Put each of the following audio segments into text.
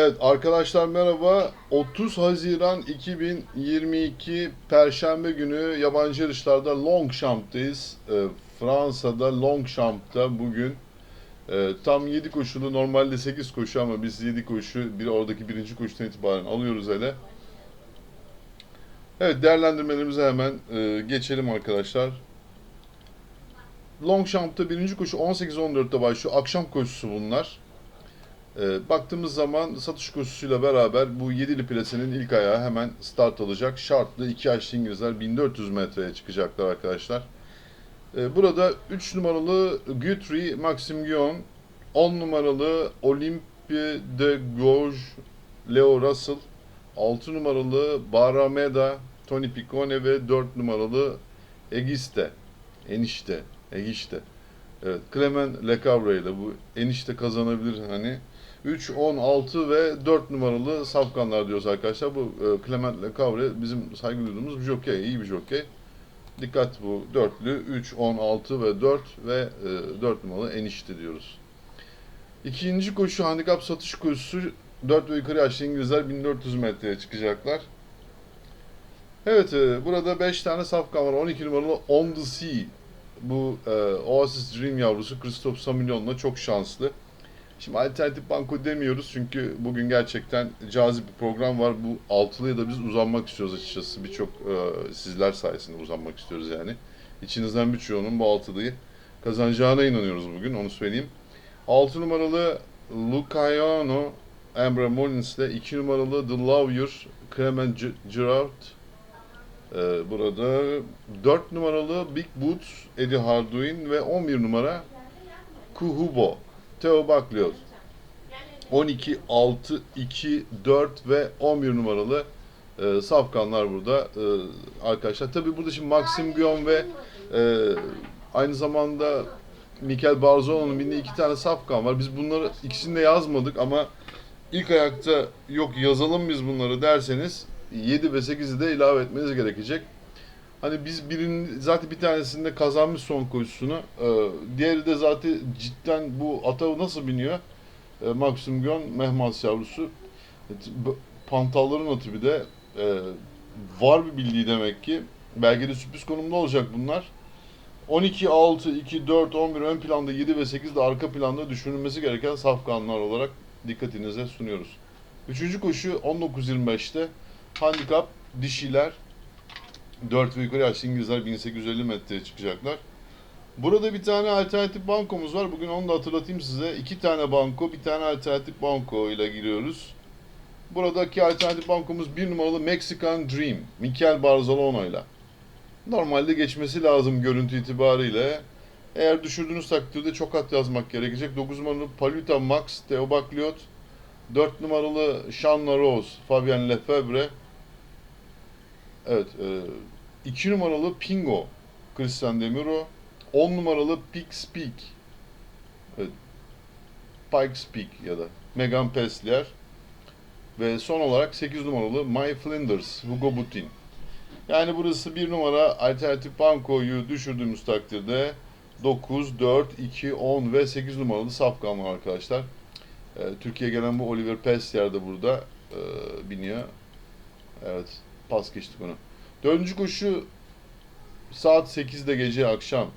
Evet arkadaşlar merhaba. 30 Haziran 2022 Perşembe günü yabancı yarışlarda Longchamp'tayız. Ee, Fransa'da Longchamp'ta bugün e, tam 7 koşulu normalde 8 koşu ama biz 7 koşu bir oradaki birinci koşudan itibaren alıyoruz hele. Evet değerlendirmelerimize hemen e, geçelim arkadaşlar. Longchamp'ta birinci koşu 18-14'te başlıyor. Akşam koşusu bunlar. E, baktığımız zaman satış koşusuyla beraber bu yedili plasenin ilk ayağı hemen start alacak. Şartlı iki yaşlı İngilizler 1400 metreye çıkacaklar arkadaşlar. E, burada 3 numaralı Guthrie Maxim Guillaume, 10 numaralı Olympe de Gauge Leo Russell, 6 numaralı Barameda Tony Piccone ve 4 numaralı Egiste. Enişte. Egiste. Evet. Clement Lecavre ile bu enişte kazanabilir hani. 3, 10, 6 ve 4 numaralı safkanlar diyoruz arkadaşlar. Bu e, Clement Lecavre bizim saygı duyduğumuz bir jockey. iyi bir jockey. Dikkat bu dörtlü. 3, 10, 6 ve 4 ve e, 4 numaralı enişte diyoruz. İkinci koşu handikap satış koşusu 4 ve yukarı yaşlı İngilizler 1400 metreye çıkacaklar. Evet e, burada 5 tane safkan var. 12 numaralı On The Sea. Bu e, Oasis Dream yavrusu Christoph Samilyon'la çok şanslı. Şimdi alternatif banko demiyoruz çünkü bugün gerçekten cazip bir program var. Bu altılıya da biz uzanmak istiyoruz açıkçası. Birçok e, sizler sayesinde uzanmak istiyoruz yani. İçinizden birçoğunun bu altılıyı kazanacağına inanıyoruz bugün onu söyleyeyim. 6 numaralı Lucayano Emre Mullins ile 2 numaralı The Lawyer Clement G- Gerard ee, burada 4 numaralı Big Boots Eddie Harduin ve 11 numara Kuhubo Theo Baklios 12, 6, 2, 4 ve 11 numaralı e, safkanlar burada e, arkadaşlar. Tabi burada şimdi Maxim Guillaume ve e, aynı zamanda Mikel Barzolo'nun bindiği iki tane safkan var. Biz bunları ikisini de yazmadık ama ilk ayakta yok yazalım biz bunları derseniz 7 ve 8'i de ilave etmeniz gerekecek. Hani biz birinin zaten bir tanesinde kazanmış son koşusunu. Ee, diğeri de zaten cidden bu ata nasıl biniyor? Ee, Maxim Gön Mehmas yavrusu. B- Pantalların atı bir de e, var bir bildiği demek ki. Belki de sürpriz konumda olacak bunlar. 12, 6, 2, 4, 11 ön planda 7 ve 8 de arka planda düşünülmesi gereken safkanlar olarak dikkatinize sunuyoruz. Üçüncü koşu 19.25'te handikap dişiler 4 ve yukarı yaşlı İngilizler 1850 metreye çıkacaklar. Burada bir tane alternatif bankomuz var. Bugün onu da hatırlatayım size. İki tane banko, bir tane alternatif banko ile giriyoruz. Buradaki alternatif bankomuz bir numaralı Mexican Dream. Mikel Barzalona ile. Normalde geçmesi lazım görüntü itibariyle. Eğer düşürdüğünüz takdirde çok at yazmak gerekecek. 9 numaralı Paluta Max, Theo Bakliot. 4 numaralı Shanna Rose, Fabian Lefebvre. Evet, 2 numaralı Pingo, Christian Demiro. 10 numaralı Pix Peak, evet, Pikes Peak ya da Megan Peslier. Ve son olarak 8 numaralı My Flinders, Hugo Butin. Yani burası bir numara alternatif bankoyu düşürdüğümüz takdirde 9, 4, 2, 10 ve 8 numaralı safkan var arkadaşlar. Ee, Türkiye'ye gelen bu Oliver Peslier de burada e, biniyor. Evet, pas geçtik onu. Dördüncü koşu saat 8'de gece akşam.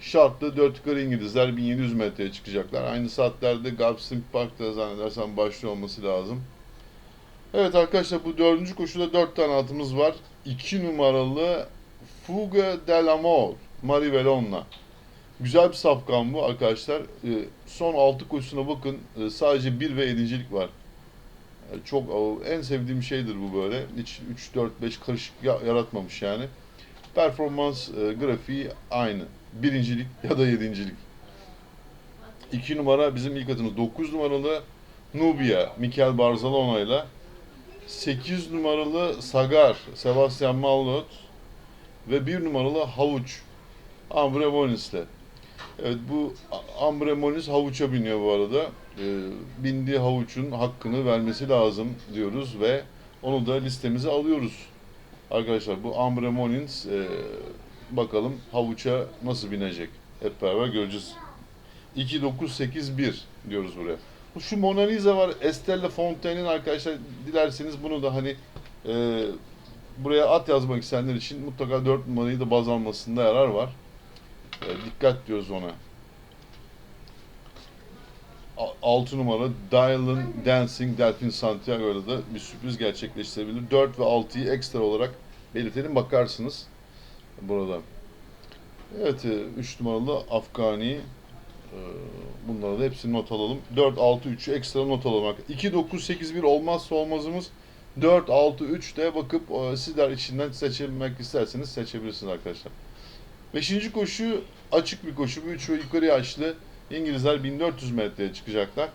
Şartlı 4 yukarı İngilizler 1700 metreye çıkacaklar. Aynı saatlerde Gulfstream Park'ta zannedersem başlıyor olması lazım. Evet arkadaşlar bu dördüncü koşuda 4 tane atımız var. 2 numaralı Fuga dell'Amor Marivelon'la. Güzel bir safkan bu arkadaşlar. Ee, son 6 koşusuna bakın. Ee, sadece 1 ve 7.lik var. Çok en sevdiğim şeydir bu böyle. Hiç 3 4 5 karışık ya- yaratmamış yani. Performans e, grafiği aynı. Birincilik ya da yedincilik. 2 numara bizim ilk atımız. 9 numaralı Nubia Mikel Barzalona ile 8 numaralı Sagar Sebastian Mallot ve 1 numaralı Havuç Ambre Monis'le. Evet bu Ambre Monis havuça biniyor bu arada. Ee, bindiği havuçun hakkını vermesi lazım diyoruz ve onu da listemize alıyoruz. Arkadaşlar bu Ambre Monis e, bakalım havuça nasıl binecek. Hep beraber göreceğiz. 2 9 8 1 diyoruz buraya. Şu Mona Lisa var. Estelle Fontaine'in arkadaşlar dilerseniz bunu da hani e, buraya at yazmak isteyenler için mutlaka 4 numarayı da baz almasında yarar var. E, dikkat diyoruz ona. 6 numara Dylan Dancing Delfin Santiago'da da bir sürpriz gerçekleştirebilir. 4 ve 6'yı ekstra olarak belirtelim bakarsınız burada. Evet 3 numaralı Afgani e, bunları da hepsini not alalım. 4 6 3'ü ekstra not alalım. 2 9 8 1 olmazsa olmazımız 4 6 3 de bakıp e, sizler içinden seçilmek isterseniz seçebilirsiniz arkadaşlar. Beşinci koşu açık bir koşu. Bu 3 ve yukarı yaşlı İngilizler 1400 metreye çıkacaklar.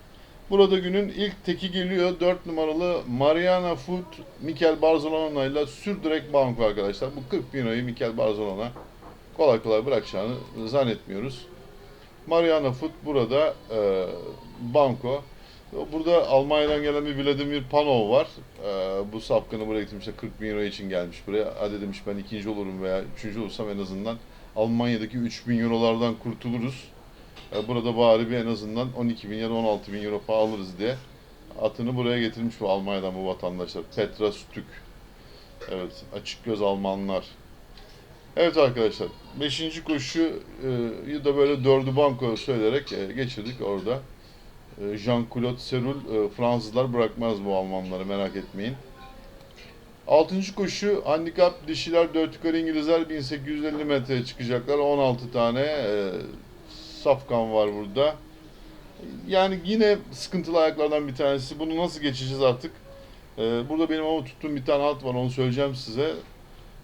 Burada günün ilk teki geliyor. 4 numaralı Mariana Foot Mikel Barzolona ile sürdürek banko arkadaşlar. Bu 40 bin lirayı Mikel Barzolona kolay kolay bırakacağını zannetmiyoruz. Mariana Foot burada e, banko. Burada Almanya'dan gelen bir Vladimir Panov var. E, bu safkanı buraya getirmiş. 40 bin euro için gelmiş buraya. Hadi demiş ben ikinci olurum veya üçüncü olursam en azından Almanya'daki 3 bin eurolardan kurtuluruz. E, burada bari bir en azından 12 bin ya da 16 bin euro para alırız diye atını buraya getirmiş bu Almanya'dan bu vatandaşlar. Petra Stük. Evet, açık göz Almanlar. Evet arkadaşlar, 5. koşuyu da böyle dördü banko söyleyerek e, geçirdik orada. E, Jean-Claude Serul, e, Fransızlar bırakmaz bu Almanları merak etmeyin. 6. koşu handikap dişiler 4 yukarı İngilizler 1850 metreye çıkacaklar. 16 tane e, safkan var burada. Yani yine sıkıntılı ayaklardan bir tanesi. Bunu nasıl geçeceğiz artık? E, burada benim ama tuttuğum bir tane alt var onu söyleyeceğim size.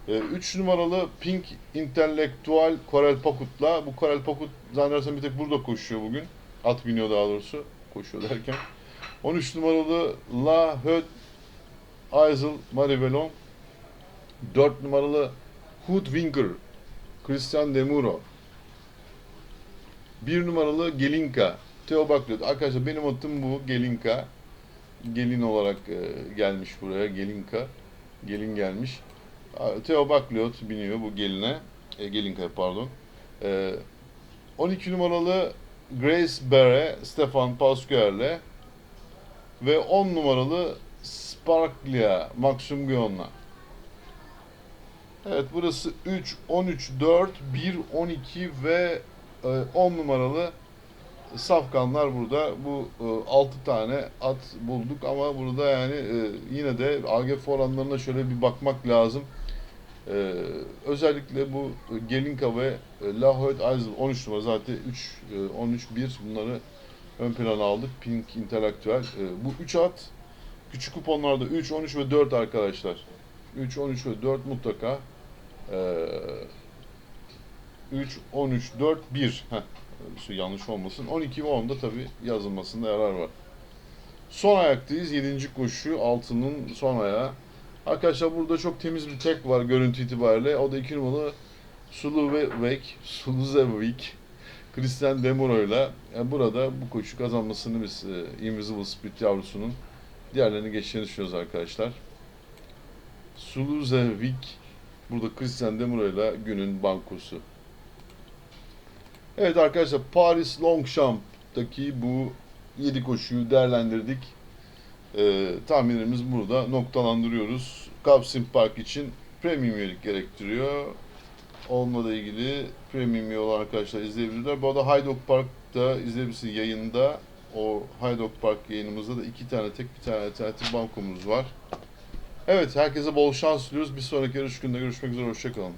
3 numaralı Pink Intellectual Korel Pakut'la bu Korel Pakut zannedersem bir tek burada koşuyor bugün. At biniyor daha doğrusu. Koşuyor derken. 13 numaralı La Höt Aysel Maribelon 4 numaralı Hoodwinker Christian Demuro 1 numaralı Gelinka Theo Baklot. Arkadaşlar benim atım bu Gelinka. Gelin olarak e, gelmiş buraya. Gelinka. Gelin gelmiş. Theo Baklot biniyor bu geline. E, Gelinka pardon. E, 12 numaralı Grace Bere, Stefan Pasquale'le ve 10 numaralı Sparklia, Maxim Gion'la. Evet burası 3, 13, 4, 1, 12 ve e, 10 numaralı safkanlar burada. Bu e, 6 tane at bulduk ama burada yani e, yine de AGF oranlarına şöyle bir bakmak lazım. Özellikle bu Gelinka ve La Hoyt Eisel 13 numara zaten 3 13 1 bunları ön plana aldık. Pink Intellectual. Ee, bu 3 at küçük kuponlarda 3 13 ve 4 arkadaşlar. 3 13 ve 4 mutlaka ee, 3 13 4 1 Heh, yanlış olmasın. 12 ve 10'da tabi yazılmasında yarar var. Son ayaktayız. 7. koşu altının son ayağı. Arkadaşlar burada çok temiz bir tek var görüntü itibariyle. O da 2 numaralı Sulu ve Wake, Suluzevik, Christian Demuro ile yani burada bu koşu kazanmasını biz e, Invisible Spirit yavrusunun diğerlerini geçeceğini düşünüyoruz arkadaşlar. Suluzevik burada Christian Demuro ile günün bankosu. Evet arkadaşlar Paris Longchamp'taki bu 7 koşuyu değerlendirdik. E, tahminlerimiz burada noktalandırıyoruz. Kapsim Park için premium üyelik gerektiriyor. Onunla da ilgili premium üye olan arkadaşlar izleyebilirler. Bu arada Haydok Park'ta izleyebilirsiniz yayında. O Haydok Park yayınımızda da iki tane tek bir tane alternatif bankomuz var. Evet herkese bol şans diliyoruz. Bir sonraki yarış günde görüşmek üzere. Hoşçakalın.